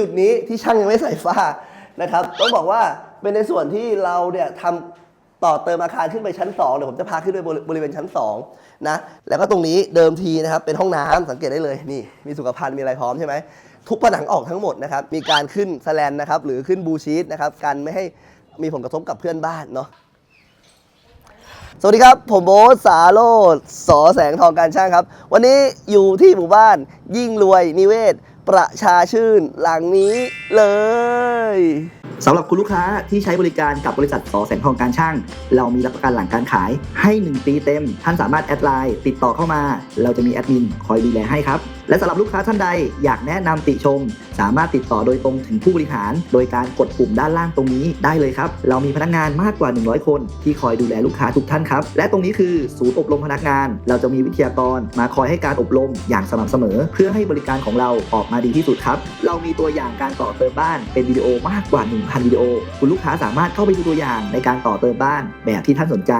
จุดนี้ที่ช่างยังไม่ใส่ฝ้านะครับต้องบอกว่าเป็นในส่วนที่เราเนี่ยทำต่อเติมอาคารขึ้นไปชั้น2เดี๋ยวผมจะพาขึ้นไปบริเวณชั้น2นะแล้วก็ตรงนี้เดิมทีนะครับเป็นห้องน้ำสังเกตได้เลยนี่ มีสุขภัณฑ์มีอะไรพร้อมใช่ไหมทุกผนังออกทั้งหมดนะครับมีการขึ้นสแลนนะครับหรือขึ้นบูชีตนะครับกันไม่ให้มีผลกระทบกับเพื่อนบ้านเนาะสวัสดีครับ ผมโบ๊ทสาโรดสอแสงทองการช่างครับ วันนี้อยู่ที่หมู่บ้านยิ่งรวยนิเวศ ประชาชื่นหลังนี้เลยสำหรับคุณลูกค้าที่ใช้บริการกับบริษัทสอแสงทองการช่าง เรามีรับประกันหลังการขายให้ 1 ปีเต็ม ท่านสามารถแอดไลน์ติดต่อเข้ามา เราจะมีแอดมินคอยดูแลให้ครับ และสำหรับลูกค้าท่านใดอยากแนะนำติชม สามารถติดต่อโดยตรงถึงผู้บริหาร โดยการกดปุ่มด้านล่างตรงนี้ได้เลยครับ เรามีพนักงานมากกว่า 100 คน ที่คอยดูแลลูกค้าทุกท่านครับ และตรงนี้คือศูนย์อบรมพนักงาน เราจะมีวิทยากรมาคอยให้การอบรมอย่างสม่ำเสมอ เพื่อให้บริการของเราออกมาดีที่สุดครับ เรามีตัวอย่างการต่อเติมบ้านเป็นวิดีโอมากกว่า 1,000 วิดีโอ คุณลูกค้าสามารถเข้าไปดูตัวอย่างในการต่อเติมบ้านแบบที่ท่านสนใจ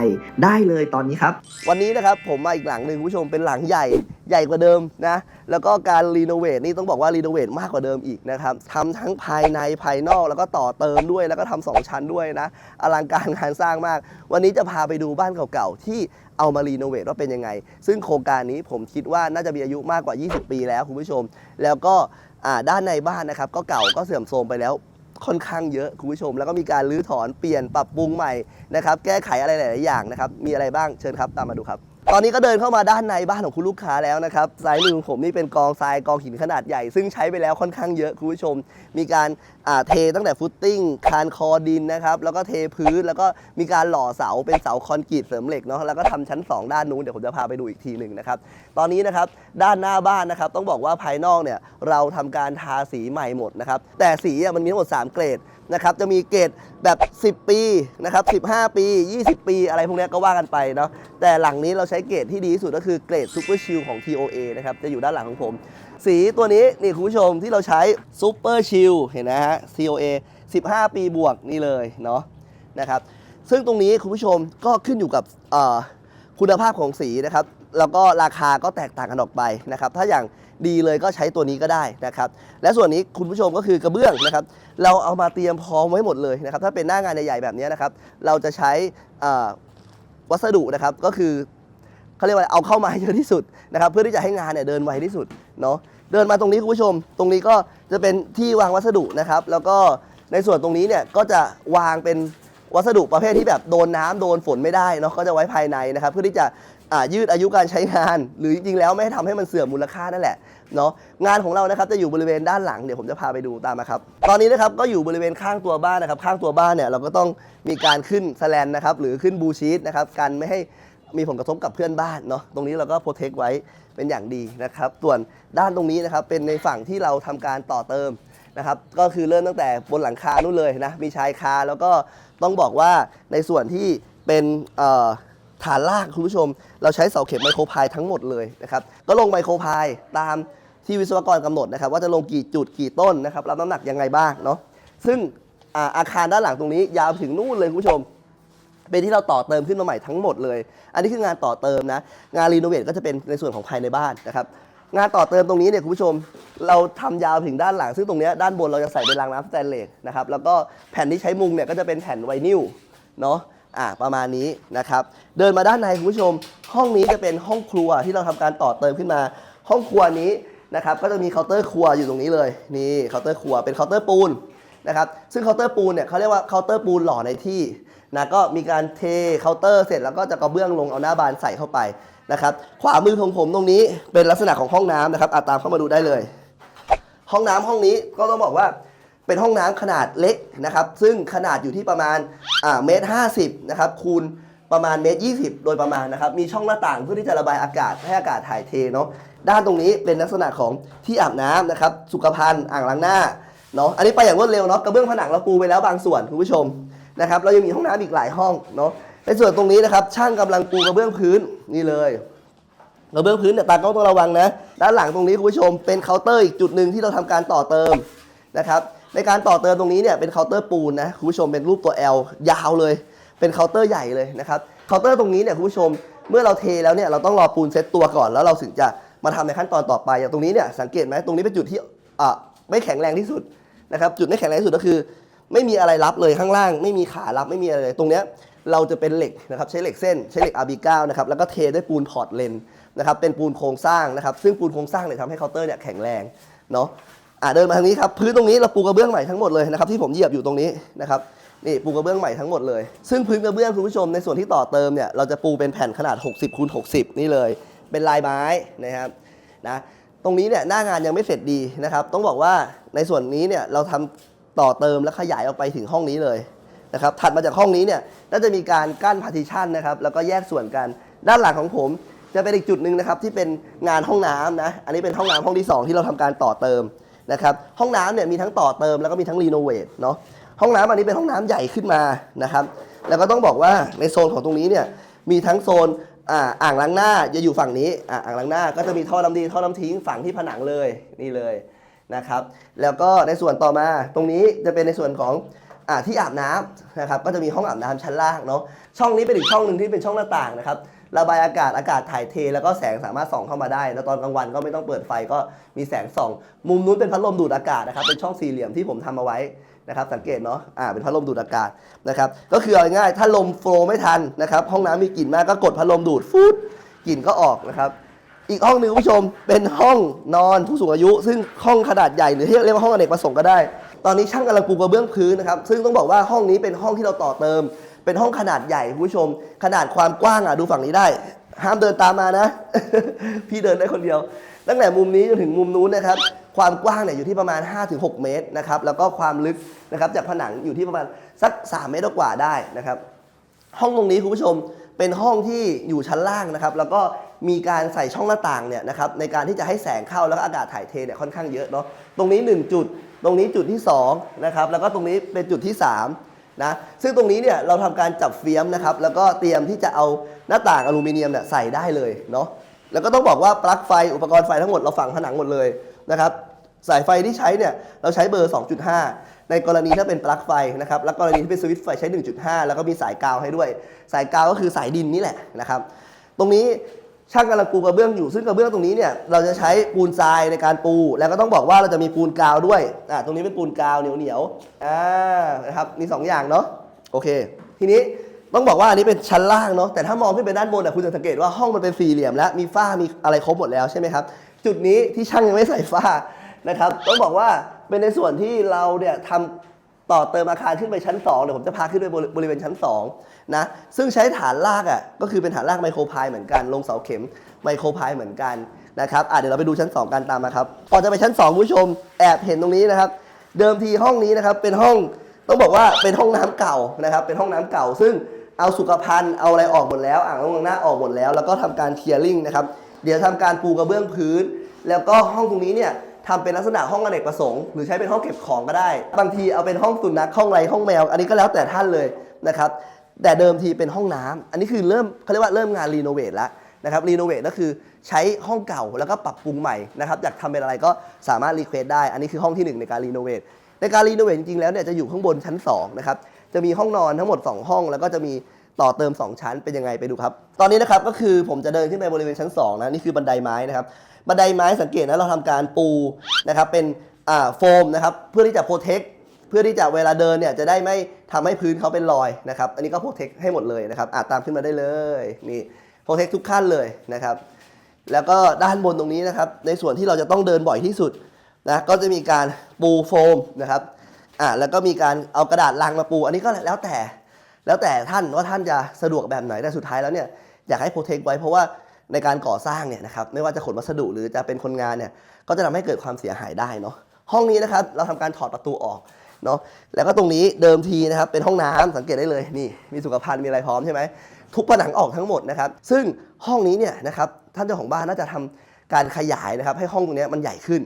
ได้เลยตอนนี้ครับ วันนี้นะครับผมมาอีกหลังหนึ่งคุณผู้ชมเป็นหลังใหญ่ ใหญ่กว่าเดิมนะแล้วก็การรีโนเวทนี่ต้องบอกว่ารีโนเวทมากกว่าเดิมอีกนะครับทำทั้งภายในภายนอกแล้วก็ต่อเติมด้วยแล้วก็ทำสองชั้นด้วยนะอลังการงานสร้างมาก วันนี้จะพาไปดูบ้านเก่าๆที่เอามารีโนเวทว่าเป็นยังไง ซึ่งโครงการนี้ผมคิดว่าน่าจะมีอายุมากกว่า 20 ปีแล้วคุณผู้ชม แล้วก็ด้านในบ้านนะครับก็เก่าก็เสื่อมโทรมไปแล้วค่อนข้างเยอะคุณผู้ชม แล้วก็มีการรื้อถอนเปลี่ยนปรับปรุงใหม่นะครับแก้ไขอะไรหลาย ๆ อย่างนะครับมีอะไรบ้างเชิญครับตามมาดูครับ ตอนนี้ก็เดินเข้ามาด้านในบ้านของคุณลูกค้าแล้วนะครับซ้ายมือของผมนี่เป็นกองทรายกองหินขนาดใหญ่ ซึ่งใช้ไปแล้วค่อนข้างเยอะคุณผู้ชม มีการเทตั้งแต่ฟุตติ้ง คานคอดินนะครับ แล้วก็เทพื้น แล้วก็มีการหล่อเสาเป็นเสาคอนกรีตเสริมเหล็กเนาะ แล้วก็ทำชั้น 2 ด้านนู้น เดี๋ยวผมจะพาไปดูอีกทีหนึ่งนะครับ ตอนนี้นะครับด้านหน้าบ้านนะครับต้องบอกว่าภายนอกเนี่ยเราทำการทาสีใหม่หมดนะครับ แต่สีมันมีทั้งหมด 3 เกรด นะครับจะมีเกรดแบบ 10 ปีนะครับ15 ปี 20 ปี อะไรพวกนี้ก็ว่ากันไปเนาะแต่หลังนี้เราใช้เกรดที่ดีที่สุดก็คือเกรดซูเปอร์ชิลของ TOA นะครับจะอยู่ด้านหลังของผม สีตัวนี้นี่คุณผู้ชมที่เราใช้ซูเปอร์ชิลเห็นนะฮะ TOA 15 ปีบวกนี่เลยเนาะนะครับซึ่งตรงนี้คุณผู้ชมก็ขึ้นอยู่กับคุณภาพของสีนะครับแล้วก็ราคาก็แตกต่างกันออกไปนะครับถ้าอย่าง ดีเลยก็ใช้ตัวนี้ก็ได้นะครับ และส่วนนี้คุณผู้ชมก็คือกระเบื้องนะครับ เราเอามาเตรียมพร้อมไว้หมดเลยนะครับ ถ้าเป็นหน้างานใหญ่ๆแบบนี้นะครับ เราจะใช้วัสดุนะครับก็คือเขาเรียกว่าเอาเข้ามาให้เยอะที่สุดนะครับ เพื่อที่จะให้งานเนี่ยเดินไวที่สุดเนาะเดินมาตรงนี้คุณผู้ชม ตรงนี้ก็จะเป็นที่วางวัสดุนะครับ แล้วก็ในส่วนตรงนี้เนี่ยก็จะวางเป็นวัสดุประเภทที่แบบโดนน้ำโดนฝนไม่ได้เนาะก็จะไว้ภายในนะครับ เพื่อที่จะ ยืดอายุการใช้งาน หรือจริงๆแล้วไม่ให้ทำให้มันเสื่อมมูลค่านั่นแหละเนาะงานของเรานะครับจะอยู่บริเวณด้านหลังเดี๋ยวผมจะพาไปดูตามมาครับตอนนี้นะครับก็อยู่บริเวณข้างตัวบ้านนะครับ ข้างตัวบ้านเนี่ยเราก็ต้องมีการขึ้นสแลนนะครับหรือขึ้นบูชีตนะครับกันไม่ให้มีผลกระทบกับเพื่อนบ้านเนาะตรงนี้เราก็โปรเทคไว้เป็นอย่างดีนะครับ ส่วนด้านตรงนี้นะครับเป็นในฝั่งที่เราทำการต่อเติมนะครับก็คือเริ่มตั้งแต่บนหลังคานู่นเลยนะมีชายคาแล้วก็ต้องบอกว่าในส่วนที่เป็นเอ่อ ฐานลากคุณผู้ชม เราใช้เสาเข็มไมโครพายทั้งหมดเลยนะครับก็ลงไมโครพายตามที่วิศวกรกำหนดนะครับ ว่าจะลงกี่จุดกี่ต้นนะครับรับน้ำหนักยังไงบ้างเนาะซึ่งอาอาคารด้านหลังตรงนี้ยาวถึงนู่นเลยคุณผู้ชม เป็นที่เราต่อเติมขึ้นมาใหม่ทั้งหมดเลย อันนี้คืองานต่อเติมนะ งานรีโนเวทก็จะเป็นในส่วนของภายในบ้านนะครับงานต่อเติมตรงนี้เนี่ยคุณผู้ชม เราทำยาวถึงด้านหลัง ซึ่งตรงนี้ด้านบนเราจะใส่เป็นรางน้ำสแตนเลสนะครับแล้วก็แผ่นที่ใช้มุงเนี่ยก็จะเป็นแผ่นไวนิลเนาะ อ่าประมาณนี้นะครับ เดินมาด้านในคุณผู้ชม ห้องนี้จะเป็นห้องครัวที่เราทำการต่อเติมขึ้นมา ห้องครัวนี้นะครับก็จะมีเคาน์เตอร์ครัวอยู่ตรงนี้เลยนี่เคาน์เตอร์ครัวเป็นเคาน์เตอร์ปูนนะครับซึ่งเคาน์เตอร์ปูนเนี่ยเขาเรียกว่าเคาน์เตอร์ปูนหล่อในที่นะก็มีการเทเคาน์เตอร์เสร็จแล้วก็จะกระเบื้องลงเอาหน้าบานใส่เข้าไปนะครับขวามือของผมตรงนี้เป็นลักษณะของห้องน้ำนะครับอาตามเข้ามาดูได้เลย ห้องน้ำห้องนี้ก็ต้องบอกว่า เป็นห้องน้ำขนาดเล็กนะครับ ซึ่งขนาดอยู่ที่ประมาณเมตรห้าสิบนะครับคูณประมาณเมตรยี่สิบโดยประมาณนะครับ มีช่องหน้าต่างเพื่อที่จะระบายอากาศให้อากาศถ่ายเทเนาะด้านตรงนี้เป็นลักษณะของที่อาบน้ำนะครับ สุขภัณฑ์อ่างล้างหน้าเนาะอันนี้ไปอย่างรวดเร็วเนาะกระเบื้องผนังเราปูไปแล้วบางส่วนคุณผู้ชมนะครับเรายังมีห้องน้ำอีกหลายห้องเนาะในส่วนตรงนี้นะครับ ช่างกำลังปูกระเบื้องพื้นนี่เลยกระเบื้องพื้นเนี่ยตากล้องต้องระวังนะ ด้านหลังตรงนี้คุณผู้ชมเป็นเคาน์เตอร์อีกจุดหนึ่งที่เราทำการต่อเติมนะครับ ในการต่อเติมตรงนี้เนี่ยเป็นเคาน์เตอร์ปูนนะคุณผู้ชมเป็นรูปตัว L ยาวเลย เป็นเคาน์เตอร์ใหญ่เลยนะครับเคาน์เตอร์ตรงนี้เนี่ยคุณผู้ชมเมื่อเราเทแล้วเนี่ยเราต้องรอปูนเซตตัวก่อนแล้วเราถึงจะมาทำในขั้นตอนต่อไปอย่างตรงนี้เนี่ยสังเกตไหมตรงนี้เป็นจุดที่อะไม่แข็งแรงที่สุดนะครับจุดไม่แข็งแรงที่สุดก็คือ ไม่มีอะไรรับเลยข้างล่าง ไม่มีขารับไม่มีอะไรเลยตรงเนี้ยเราจะเป็นเหล็กนะครับใช้เหล็กเส้นใช้เหล็ก RB9 นะครับแล้วก็เทด้วยปูนพอร์ตเลนนะครับเป็นปูนโครงสร้างนะครับซึ่งปูนโครงสร้างเนี่ยทำให้เคาน์เตอร์เนี่ยแข็งแรงเนาะ อะเดินมาทางนี้ครับพื้นตรงนี้เราปูกระเบื้องใหม่ทั้งหมดเลยนะครับที่ผมเหยียบอยู่ตรงนี้นะครับนี่ปูกระเบื้องใหม่ทั้งหมดเลยซึ่งพื้นกระเบื้องคุณผู้ชมในส่วนที่ต่อเติมเนี่ยเราจะปูเป็นแผ่นขนาด 60คูณ60 นี่เลย เป็นลายไม้นะครับนะตรงนี้เนี่ยหน้างานยังไม่เสร็จดีนะครับต้องบอกว่าในส่วนนี้เนี่ยเราทำต่อเติมและขยายออกไปถึงห้องนี้เลยนะครับถัดมาจากห้องนี้เนี่ยก็จะมีการกั้นพาร์ติชันนะครับแล้วก็แยกส่วนกันด้านหลังของผมจะเป็นอีกจุดหนึ่งนะครับที่เป็นงานห้องน้ำนะอันนี้เป็นห้องน้ำห้องที่สองที่เราทำการต่อเติม นะครับห้องน้ำเนี่ยมีทั้งต่อเติมแล้วก็มีทั้งรีโนเวทเนาะห้องน้ำอันนี้เป็นห้องน้ำใหญ่ขึ้นมานะครับแล้วก็ต้องบอกว่าในโซนของตรงนี้เนี่ยมีทั้งโซนอ่าอ่างล้างหน้าจะอยู่ฝั่งนี้อ่างล้างหน้าก็จะมีท่อน้ำดีท่อน้ำทิ้งฝั่งที่ผนังเลยนี่เลยนะครับแล้วก็ในส่วนต่อมาตรงนี้จะเป็นในส่วนของอ่าที่อาบน้ำนะครับก็จะมีห้องอาบน้ำชั้นล่างเนาะช่องนี้เป็นอีกช่องหนึ่งที่เป็นช่องหน้าต่างนะครับ ระบายอากาศอากาศถ่ายเท แล้วก็แสงสามารถส่องเข้ามาได้ แล้วตอนกลางวันก็ไม่ต้องเปิดไฟก็มีแสงส่อง มุมนู้นเป็นพัดลมดูดอากาศนะครับเป็นช่องสี่เหลี่ยมที่ผมทำเอาไว้นะครับสังเกตเนาะอ่าเป็นพัดลมดูดอากาศนะครับก็คือเอาง่ายถ้าลมโฟลว์ไม่ทันนะครับห้องน้ำมีกลิ่นมากก็กดพัดลมดูดฟูดกลิ่นก็ออกนะครับอีกห้องหนึ่งคุณผู้ชมเป็นห้องนอนผู้สูงอายุ ซึ่งห้องขนาดใหญ่หรือที่เรียกว่าห้องอเนกประสงค์ก็ได้ ตอนนี้ช่างกำลังปูกระเบื้องพื้นนะครับซึ่งต้องบอกว่าห้องนี้เป็นห้องที่เราต่อเติม เป็นห้องขนาดใหญ่คุณผู้ชม ขนาดความกว้างอะดูฝั่งนี้ได้ ห้ามเดินตามมานะ พี่เดินได้คนเดียว ตั้งแต่มุมนี้จนถึงมุมนู้นนะครับ ความกว้างเนี่ยอยู่ที่ประมาณ 5-6 เมตรนะครับ แล้วก็ความลึกนะครับจากผนังอยู่ที่ประมาณสัก 3 เมตรกว่าได้นะครับ ห้องตรงนี้คุณผู้ชมเป็นห้องที่อยู่ชั้นล่างนะครับ แล้วก็มีการใส่ช่องหน้าต่างเนี่ยนะครับในการที่จะให้แสงเข้าแล้วก็อากาศถ่ายเทเนี่ยค่อนข้างเยอะเนาะตรงนี้ 1 จุด ตรงนี้จุดที่2นะครับแล้วก็ตรงนี้เป็นจุดที่ 3 นะซึ่งตรงนี้เนี่ยเราทำการจับเฟียมนะครับแล้วก็เตรียมที่จะเอาหน้าต่างอลูมิเนียมเนี่ยใส่ได้เลยเนาะแล้วก็ต้องบอกว่าปลั๊กไฟอุปกรณ์ไฟทั้งหมดเราฝังผนังหมดเลยนะครับสายไฟที่ใช้เนี่ยเราใช้เบอร์ 2.5 ในกรณีถ้าเป็นปลั๊กไฟนะครับแล้วกรณีที่เป็นสวิตช์ไฟใช้ 1.5 แล้วก็มีสายกาวให้ด้วย สายกาวก็คือสายดินนี่แหละนะครับตรงนี้ ช่างกำลังปูกระเบื้องอยู่ซึ่งกระเบื้องตรงนี้เนี่ยเราจะใช้ปูนทรายในการปู แล้วก็ต้องบอกว่าเราจะมีปูนกาวด้วยอ่าตรงนี้เป็นปูนกาวเหนียวเหนียวๆอ่านะครับมีสองอย่างเนาะโอเค ทีนี้ต้องบอกว่าอันนี้เป็นชั้นล่างเนาะแต่ถ้ามองขึ้นไปด้านบนอะคุณจะสังเกตว่าห้องมันเป็นสี่เหลี่ยมแล้วมีฝ้ามีอะไรครบหมดแล้วใช่ไหมครับจุดนี้ที่ช่างยังไม่ใส่ฝ้านะครับต้องบอกว่าเป็นในส่วนที่เราเนี่ยทำ ต่อเติมอาคารขึ้นไปชั้น2เดี๋ยวผมจะพาขึ้นไปบริเวณชั้น2นะซึ่งใช้ฐานรากอะก็คือเป็นฐานรากไมโครพายเหมือนกัน ลงเสาเข็มไมโครพายเหมือนกันนะครับอะเดี๋ยวเราไปดูชั้น 2 กันตามมาครับก่อนจะไปชั้น2คุณผู้ชมแอบเห็นตรงนี้นะครับ เดิมทีห้องนี้นะครับเป็นห้องต้องบอกว่าเป็นห้องน้ำเก่านะครับเป็นห้องน้ำเก่า ซึ่งเอาสุขภัณฑ์เอาอะไรออกหมดแล้ว อ่างล้างหน้าออกหมดแล้ว แล้วก็ทำการเคลียร์ลิงนะครับเดี๋ยวทำการปูกระเบื้องพื้น แล้วก็ห้องตรงนี้เนี่ย ทำเป็นลักษณะห้องอเนกประสงค์หรือใช้เป็นห้องเก็บของก็ได้ บางทีเอาเป็นห้องสุนัขห้องไรห้องแมว อันนี้ก็แล้วแต่ท่านเลยนะครับแต่เดิมทีเป็นห้องน้ำอันนี้คือเริ่มเขาเรียกว่าเริ่มงานรีโนเวทแล้วนะครับรีโนเวทก็คือใช้ห้องเก่าแล้วก็ปรับปรุงใหม่นะครับอยากทำเป็นอะไรก็สามารถรีเควสได้ อันนี้คือห้องที่หนึ่งในการรีโนเวทในการรีโนเวทจริงๆแล้วเนี่ยจะอยู่ข้างบนชั้นสองนะครับจะมีห้องนอนทั้งหมดสองห้อง แล้วก็จะมี ต่อเติม 2 ชั้นเป็นยังไงไปดูครับ ตอนนี้นะครับก็คือผมจะเดินขึ้นไปบริเวณชั้น2นะนี่คือบันไดไม้นะครับบันไดไม้สังเกตนะเราทำการปูนะครับเป็นอ่าโฟมนะครับเพื่อที่จะโปรเทคเพื่อที่จะเวลาเดินเนี่ยจะได้ไม่ทำให้พื้นเขาเป็นรอยนะครับอันนี้ก็โปรเทคให้หมดเลยนะครับอาตามขึ้นมาได้เลยนี่โปรเทคทุกขั้นเลยนะครับแล้วก็ด้านบนตรงนี้นะครับในส่วนที่เราจะต้องเดินบ่อยที่สุดนะก็จะมีการปูโฟมนะครับอ่าแล้วก็มีการเอากระดาษลังมาปู อันนี้ก็แล้วแต่ แล้วแต่ท่านว่าท่านจะสะดวกแบบไหนแต่สุดท้ายแล้วเนี่ยอยากให้โปรเทคไว้เพราะว่าในการก่อสร้างเนี่ยนะครับไม่ว่าจะขนวัสดุหรือจะเป็นคนงานเนี่ยก็จะทำให้เกิดความเสียหายได้เนาะห้องนี้นะครับเราทำการถอดประตูออกเนาะแล้วก็ตรงนี้เดิมทีนะครับเป็นห้องน้ำสังเกตได้เลยนี่มีสุขภัณฑ์มีอะไรพร้อมใช่ไหมทุกผนังออกทั้งหมดนะครับซึ่งห้องนี้เนี่ยนะครับท่านเจ้าของบ้านน่าจะทำการขยายนะครับให้ห้องตรงนี้มันใหญ่ขึ้น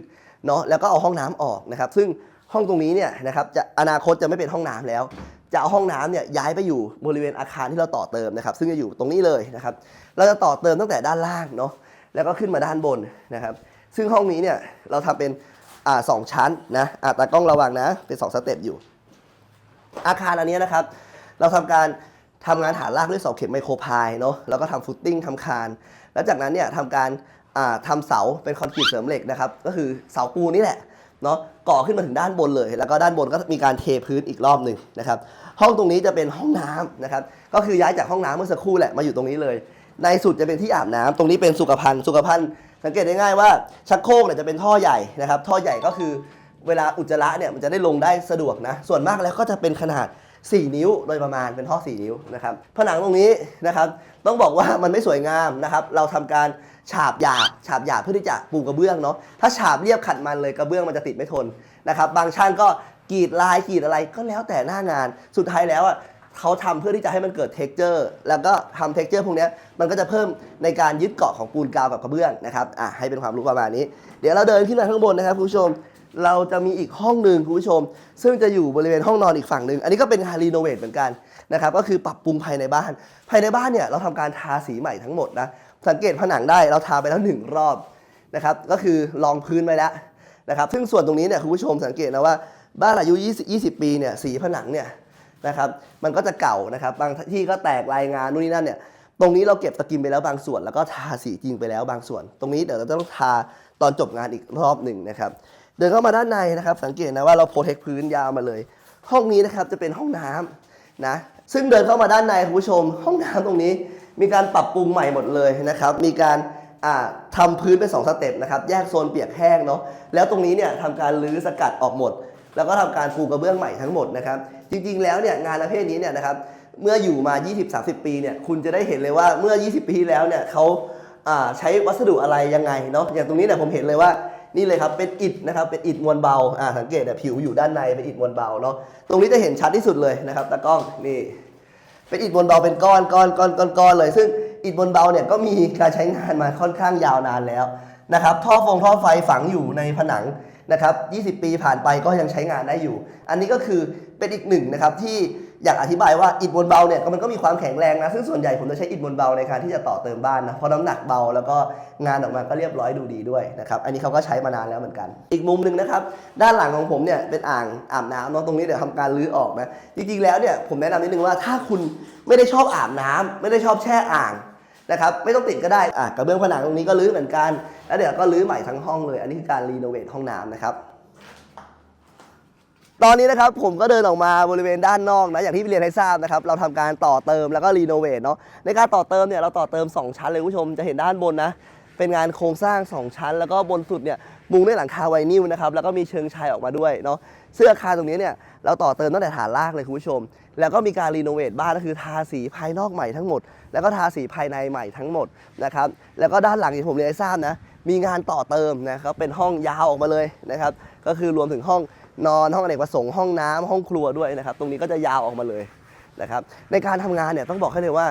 เนาะแล้วก็เอาห้องน้ำออกนะครับซึ่งห้องตรงนี้เนี่ยนะครับจะอนาคตจะไม่เป็นห้องน้ำแล้ว จะเอาห้องน้ำเนี่ยย้ายไปอยู่บริเวณอาคารที่เราต่อเติมนะครับ ซึ่งจะอยู่ตรงนี้เลยนะครับ เราจะต่อเติมตั้งแต่ด้านล่างเนาะแล้วก็ขึ้นมาด้านบนนะครับ ซึ่งห้องนี้เนี่ยเราทำเป็นอ่าสองชั้นนะอ่าตากล้องระวังนะเป็นสองสเต็ปอยู่ อาคารอันนี้นะครับ เราทำการทำงานฐานรากด้วยเสาเข็มไมโครพายเนาะแล้วก็ทำฟุตติ้งทำคาน แล้วจากนั้นเนี่ยทำการอ่าทำเสาเป็นคอนกรีตเสริมเหล็กนะครับ ก็คือเสาปูนี่แหละ เนาะก่อขึ้นมาถึงด้านบนเลย แล้วก็ด้านบนก็มีการเทพื้นอีกรอบหนึ่งนะครับห้องตรงนี้จะเป็นห้องน้ำนะครับก็คือย้ายจากห้องน้ำเมื่อสักครู่แหละมาอยู่ตรงนี้เลย ในสุดจะเป็นที่อาบน้ำตรงนี้เป็นสุขภัณฑ์สุขภัณฑ์สังเกตได้ง่ายว่าชักโครกเนี่ยจะเป็นท่อใหญ่นะครับท่อใหญ่ก็คือเวลาอุจจาระเนี่ยมันจะได้ลงได้สะดวกนะส่วนมากแล้วก็จะเป็นขนาด 4 นิ้วโดยประมาณเป็นท่อ 4 นิ้วนะครับผนังตรงนี้นะครับต้องบอกว่ามันไม่สวยงามนะครับเราทำการฉาบหยาบฉาบหยาบเพื่อที่จะปูกระเบื้องเนาะถ้าฉาบเรียบขัดมันเลยกระเบื้องมันจะติดไม่ทนนะครับบางช่างก็กรีดลายกรีดอะไรก็แล้วแต่หน้างานสุดท้ายแล้วอะเขาทำเพื่อที่จะให้มันเกิดเท็กเจอร์แล้วก็ทำเท็กเจอร์พวกนี้มันก็จะเพิ่มในการยึดเกาะของปูนกาวกับกระเบื้องนะครับอะให้เป็นความรู้ประมาณนี้ เดี๋ยวเราเดินขึ้นมาข้างบนนะครับคุณผู้ชม เราจะมีอีกห้องหนึ่งคุณผู้ชม ซึ่งจะอยู่บริเวณห้องนอนอีกฝั่งหนึ่งอันนี้ก็เป็นการรีโนเวทเหมือนกันนะครับก็คือปรับปรุงภายในบ้าน ภายในบ้านเนี่ยเราทำการทาสีใหม่ทั้งหมดนะสังเกตผนังได้เราทาไปแล้วหนึ่งรอบนะครับก็คือรองพื้นไปแล้วนะครับซึ่งส่วนตรงนี้เนี่ยคุณผู้ชมสังเกตนะว่าบ้านอายุ 20 20 ปีเนี่ยสีผนังเนี่ยนะครับมันก็จะเก่านะครับบางที่ก็แตกรายงานนู่นนี่นั่นเนี่ยตรงนี้เราเก็บตะกิมไปแล้วบางส่วน แล้วก็ทาสีจริงไปแล้วบางส่วน ตรงนี้เดี๋ยวเราต้องทาตอนจบงานอีกรอบหนึ่งนะครับ เดินเข้ามาด้านในนะครับ สังเกตนะว่าเราโปรเทคพื้นยาวมาเลย ห้องนี้นะครับจะเป็นห้องน้ำนะซึ่งเดินเข้ามาด้านในคุณผู้ชม ห้องน้ำตรงนี้ มีการปรับปรุงใหม่หมดเลยนะครับ มีการอ่าทำพื้นเป็นสองสเต็ปนะครับแยกโซนเปียกแห้งเนาะแล้วตรงนี้เนี่ยทำการรื้อสกัดออกหมด แล้วก็ทำการปูกระเบื้องใหม่ทั้งหมดนะครับจริงๆแล้วเนี่ยงานประเภทนี้เนี่ยนะครับเมื่ออยู่มา 20-30 ปีเนี่ยคุณจะได้เห็นเลยว่าเมื่อ 20 ปีแล้วเนี่ยเขาใช้วัสดุอะไรยังไงเนาะอย่างตรงนี้เนี่ยผมเห็นเลยว่า นี่เลยครับเป็นอิฐนะครับเป็นอิฐมวลเบาอ่าสังเกตเนี่ยผิวอยู่ด้านในเป็นอิฐมวลเบาเนาะตรงนี้จะเห็นชัดที่สุดเลยนะครับตากล้องนี่เป็นอิฐมวลเบาเป็นก้อนก้อนก้อนก้อนก้อนเลย ซึ่งอิฐมวลเบาเนี่ยก็มีการใช้งานมาค่อนข้างยาวนานแล้วนะครับท่อฟงท่อไฟฝังอยู่ในผนังนะครับ 20 ปีผ่านไปก็ยังใช้งานได้อยู่ อันนี้ก็คือเป็นอีกหนึ่งนะครับที่ อยากอธิบายว่าอิฐมวลเบาเนี่ยมันก็มีความแข็งแรงนะ ซึ่งส่วนใหญ่ผมจะใช้อิฐมวลเบาในการที่จะต่อเติมบ้านนะเพราะน้ำหนักเบาแล้วก็งานออกมาก็เรียบร้อยดูดีด้วยนะครับอันนี้เขาก็ใช้มานานแล้วเหมือนกัน อีกมุมหนึ่งนะครับด้านหลังของผมเนี่ยเป็นอ่างอาบน้ำเนาะตรงนี้เดี๋ยวทำการรื้อออกนะจริงๆแล้วเนี่ยผมแนะนำนิดนึงว่าถ้าคุณไม่ได้ชอบอาบน้ำไม่ได้ชอบแช่อ่างนะครับไม่ต้องติดก็ได้อะกระเบื้องผนังตรงนี้ก็รื้อเหมือนกัน แล้วเดี๋ยวก็รื้อใหม่ทั้งห้องเลย อันนี้คือการรีโนเวทห้องน้ำนะครับ ตอนนี้นะครับผมก็เดินออกมาบริเวณด้านนอกนะอย่างที่เรียนให้ทราบนะครับเราทำการต่อเติมแล้วก็รีโนเวทเนาะในการต่อเติมเนี่ยเราต่อเติม 2 ชั้นเลยคุณผู้ชมจะเห็นด้านบนนะเป็นงานโครงสร้าง 2 ชั้น แล้วก็บนสุดเนี่ยมุงด้วยหลังคาไวนิลนะครับแล้วก็มีเชิงชายออกมาด้วยเนาะเสื้ออาคารตรงนี้เนี่ยเราต่อเติมตั้งแต่ฐานรากเลยคุณผู้ชม แล้วก็มีการรีโนเวทบ้านก็คือทาสีภายนอกใหม่ทั้งหมด แล้วก็ทาสีภายในใหม่ทั้งหมดนะครับแล้วก็ด้านหลังที่ผมเรียนให้ทราบนะมีงานต่อเติมนะครับเป็นห้องยาวออกมาเลยนะครับก็คือรวมถึงห้อง นอนห้องอเนกประสงค์ห้องน้ำห้องครัวด้วยนะครับ ตรงนี้ก็จะยาวออกมาเลยนะครับ ในการทำงานเนี่ยต้องบอกให้เลยว่า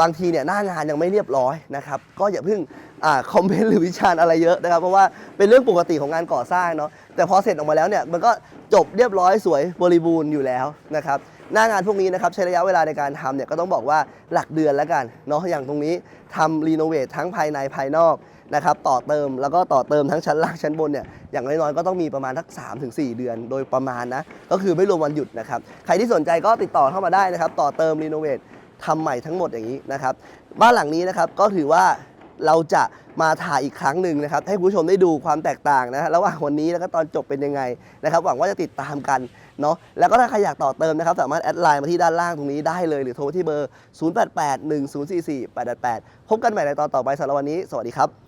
บางทีเนี่ยหน้างานยังไม่เรียบร้อยนะครับ ก็อย่าเพิ่งอคอมเมนต์หรือวิจารณ์อะไรเยอะนะครับ เพราะว่าเป็นเรื่องปกติของงานก่อสร้างเนาะแต่พอเสร็จออกมาแล้วเนี่ยมันก็จบเรียบร้อยสวยบริบูรณ์อยู่แล้วนะครับ หน้างานพวกนี้นะครับใช้ระยะเวลาในการทำเนี่ยก็ต้องบอกว่าหลักเดือนแล้วกันเนาะอย่างตรงนี้ทำรีโนเวททั้งภายในภายนอกนะครับต่อเติมแล้วก็ต่อเติมทั้งชั้นล่างชั้นบนเนี่ยอย่างน้อยๆก็ต้องมีประมาณทัก3-4ถึง4เดือนโดยประมาณนะก็คือไม่รวมวันหยุดนะครับใครที่สนใจก็ติดต่อเข้ามาได้นะครับต่อเติมรีโนเวททำใหม่ทั้งหมดอย่างนี้นะครับบ้านหลังนี้นะครับก็ถือว่า เราจะมาถ่ายอีกครั้งหนึ่งนะครับ ให้คุณผู้ชมได้ดูความแตกต่างนะฮะระหว่างวันนี้แล้วก็ตอนจบเป็นยังไงนะครับ หวังว่าจะติดตามกันเนาะแล้วก็ถ้าใครอยากต่อเติมนะครับ สามารถแอดไลน์มาที่ด้านล่างตรงนี้ได้เลย หรือโทรที่เบอร์ 0881044888 พบกันใหม่ในตอนต่อไปสำหรับวันนี้ สวัสดีครับ